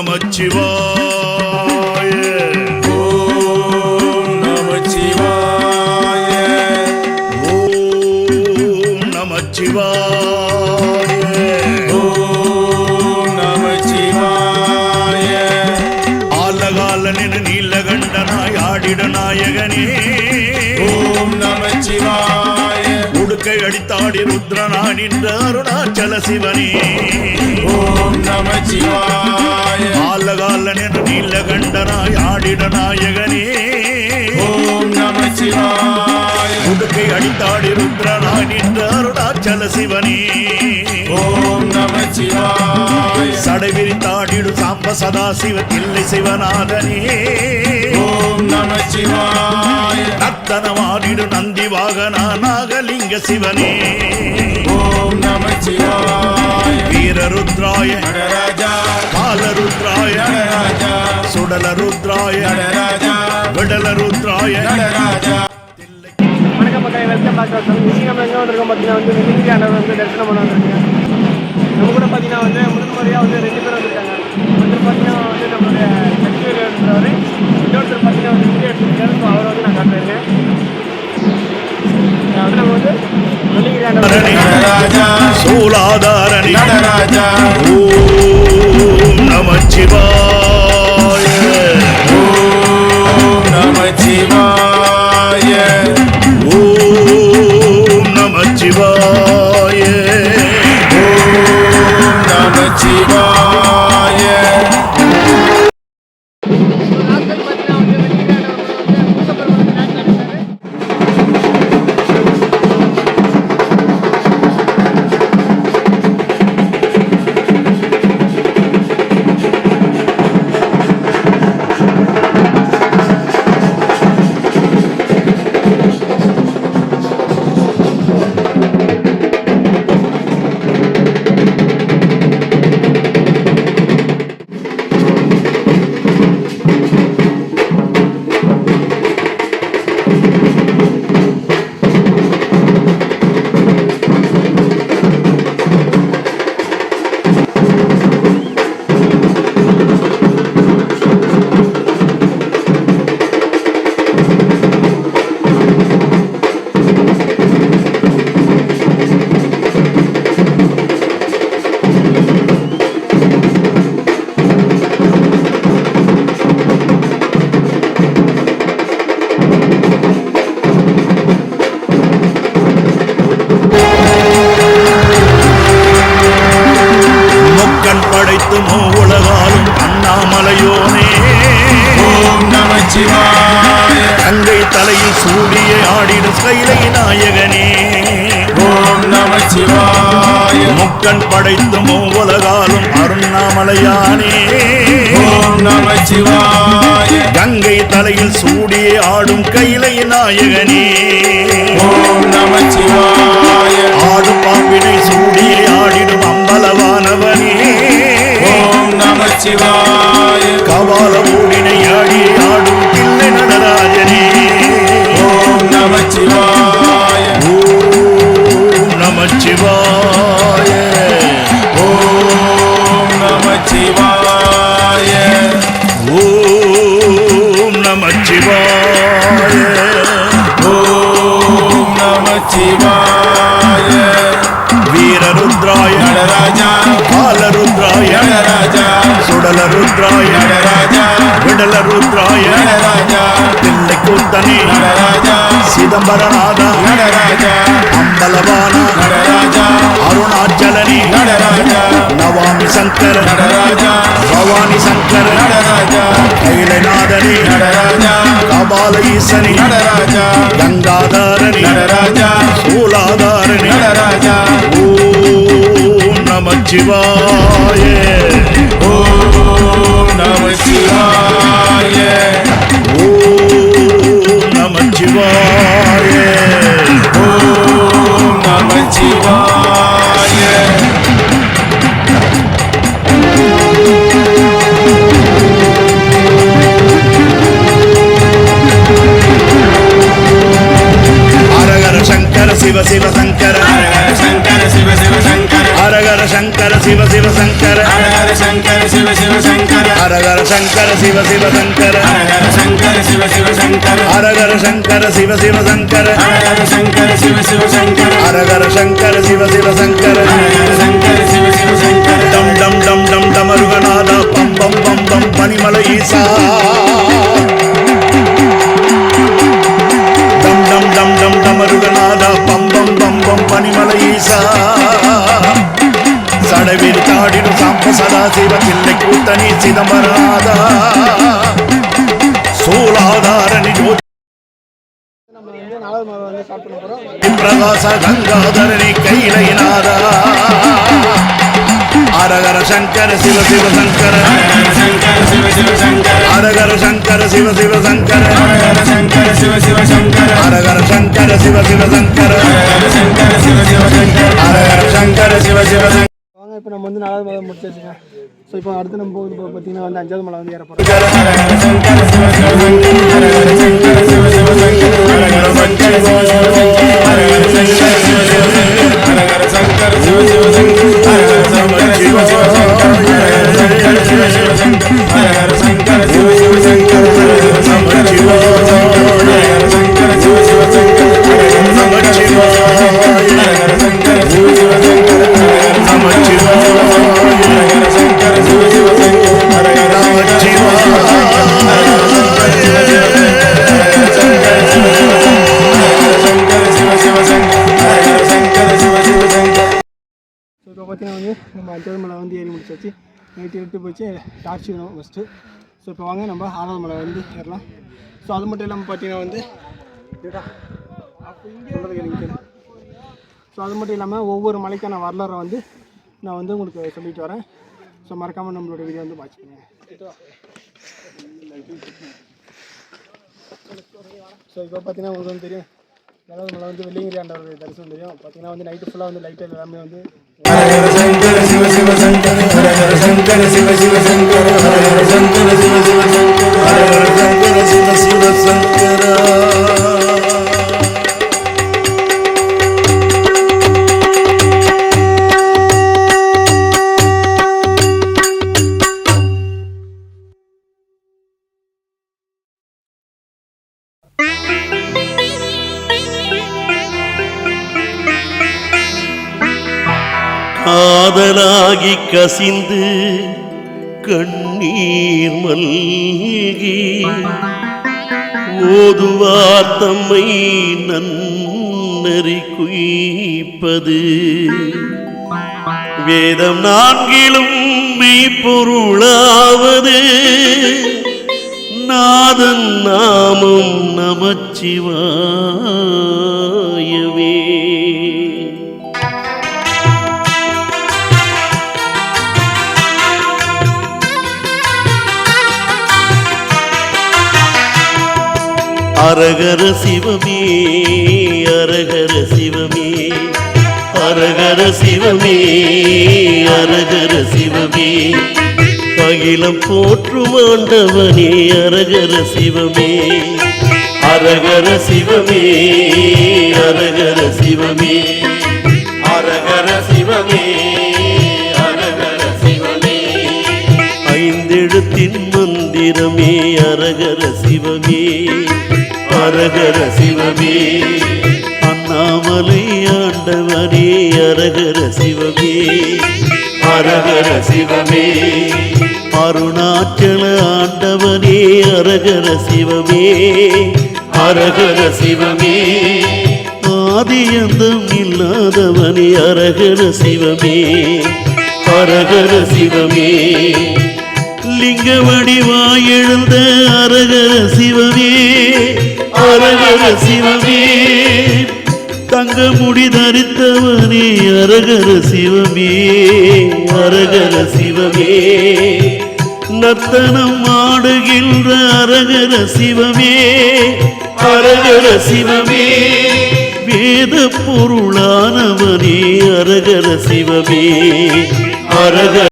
நமச்சிவாய. ஓம் நமச்சிவாய. ஓம் நமச்சிவாய. ஓம் நமச்சிவாய. ஆலகாலனின் நீலகண்டனாய் ஆடிட நாயகனே. ஓம் நமச்சிவாய. உடுக்கை அடித்தாடி ருத்ரனா நின்ற அருணாச்சல சிவனே. ஓம் நமச்சிவாய ஆலகாலனின் நீலகண்டனாய் ஆடிட நாயகனே. நமச்சிவாய உடுக்கை அடித்தாடி ருத்ரனா நின்ற அருணாச்சல சிவனே. ஓம் நமச்சிவாய சடை விரித்தாடிடு சாம்ப சதா சிவ தில்லை சிவநாதனே. ஓம் நமச்சிவாய நத்தனமாடிடு நந்தி வாகனா நாகலிங்க சிவனே. ஓம் நமச்சிவாய வீரருத்ராய நடராஜா. நடராஜா. சுடலருத்ராய நடராஜா. விடலருத்ராய நடராஜா. பேக் டு இன்னைக்கு நம்ம எங்கே வந்திருக்கோம் பார்த்தீங்கன்னா வந்து வெள்ளிங்கிரி ஆண்டவர் வந்து தரிசனம் பண்ண வந்திருக்கேன் நம்ம கூட பார்த்தீங்கன்னா வந்து முதல் முறையாக வந்து ரெண்டு பேர் வந்திருக்காங்க. ஒருத்தர் பார்த்தீங்கன்னா வந்து நம்மளுடைய சக்திவேல் இருக்கிறவர் இன்னொருத்தர் பார்த்தீங்கன்னா வந்து இந்தியா எடுத்துருக்காரு ஸோ அவரை வந்து நான் காட்டுறேன். வந்து நம்ம வந்து வெள்ளிங்கிரி நடராஜா. சூலாதாரணி. நமச்சிவாய. தங்கை தலையில் சூடிய ஆடிடும் கைலை நாயகனே. ஓம் நமச்சிவாய. முக்கண் படைத்து மூவுலகாலும் அருண்ணாமலையானே. ஓம் நமச்சிவாய. கங்கை தலையில் சூடிய ஆடும் கைலை நாயகனே. ஓம் நமச்சிவாய. ஆடு பாம்பினை சூடிய ஆடிடும் அம்பலவானவனே. ஓம் நமச்சிவாய. வீரருத்ராய நடராஜா. காலருத்ராய நடராஜா. சுடலருத்ராய. நடராஜா. விடலருத்ராய. நடராஜா. பிள்ளை கூத்தனே நடராஜா. சிதம்பரநாதா. நடராஜா. அம்பலவானா நடராஜா. அருணாச்சலனே. நடராஜா. நவாமி சங்கர நடராஜா. பவானி சங்கர நடராஜா. கைலநாதனே. நடராஜா. கபால ஈசனே நடராஜா. கங்காதாரணி நடராஜா. சூலாதாரணி நடராஜா. நமச்சிவாய. ஓ நமச்சிவாய. சிவ சிவ சங்கர. அரகர சங்கர சிவ சிவ சங்கர. ஹர ஹர சங்கர சிவ சிவ சங்கர. சிவ சங்கர சிவ சிவ சங்கர. அரகர சங்கர சிவ சிவ சங்கர. ஹர சங்கர சிவ சிவ சங்கர. அரகர சங்கர சிவ சிவ சங்கர. ஹர சங்கர சிவ சிவ சங்கர. டம் டம் டம் டம் டமருகநாதா பம் பம் பம் பம் பனிமலை ஈசா. டம் டம் டம் டம் டமருகநாதா பம் பம் பம் பம் பனிமலை ஈசா. சாடிடும் சாம்ப சதா சிவ பிள்ளை கூத்தனி சிதம்பராதா சூலாதாரணி பிரகாச கங்காதரணி கைலைநாதா அரகர சங்கர சிவ சிவ சங்கர அரகர சங்கர சிவ சிவ சங்கர அரகர சங்கர சிவ சிவ சங்கர அரகர சங்கர சிவ சிவ சங்கர இப்போ நம்ம வந்து நாலாவது மலை முடிச்சாச்சுங்க. ஸோ இப்போ அடுத்து நம்ம போகுது இப்போ பார்த்தீங்கன்னா வந்து அஞ்சாவது மலை வந்து ஏற இப்போ பார்த்தீங்கன்னா வந்து நம்ம அஞ்சாவது மலை வந்து ஏறி முடிச்சாச்சு. நைட்டு இருட்டு போச்சு டார்ச் வேணும் ஃபஸ்ட்டு ஸோ இப்போ வாங்க நம்ம ஆறாவது மலை வந்து ஏறலாம். ஸோ அது மட்டும் இல்லாமல் பார்த்தீங்கன்னா வந்து சொல்றது ஸோ அது மட்டும் இல்லாமல் ஒவ்வொரு மலைக்கான வரலாறை வந்து நான் வந்து உங்களுக்கு சொல்லிட்டு வரேன். ஸோ மறக்காமல் நம்மளோட வீடியோ வந்து வாட்ச் பண்ணுங்க. ஸோ இப்போ பார்த்தீங்கன்னா உங்களுக்கு வந்து தெரியும். ஏழாவது மலை வந்து வெள்ளிங்கிரி ஆண்டவர் தரிசனம் தெரியும். பார்த்தீங்கன்னா வந்து நைட்டு ஃபுல்லாக வந்து லைட் எல்லாமே வந்து சங்கர சிவ சிவ சங்கர சங்கர சிவ சிவ சங்கர சங்கர சிவ சிவ சங்கர காதலாகி கசிந்து கண்ணீர் மல்கி. ஓதுவார் தம்மை நன்னறி குய்ப்பது. வேதம் நான்கிலும் மெய்ப்பொருளாவது. நாதன் நாமம் நமச்சிவாயவே. அரகர சிவமே அரகர சிவமே. அரகர சிவமே அரகர சிவமே. அகிலம் போற்றும் ஆண்டவனே அரகர சிவமே. அரகர சிவமே அரகர சிவமே. அரகர சிவமே அரகர சிவமே. ஐந்தெழுத்தின் மந்திரமே அரகர சிவமே. அரகர சிவமே. அண்ணாமலை ஆண்டவரே அரகர சிவமே. அரகர சிவமே. அருணாச்சல ஆண்டவனே அரகர சிவமே. அரகர சிவமே. ஆதியந்தம் இல்லாதவனே அரகர சிவமே. அரகர சிவமே. லிங்க வடிவாய் எழுந்த அரகர சிவமே அரகர சிவமே தங்க முடி தரித்தவனே அரகர சிவமே அரகர சிவமே. நர்த்தனம் ஆடுகின்ற அரகர சிவமே அரகர சிவமே. வேத பொருளானவனே அரகர சிவமே அரகர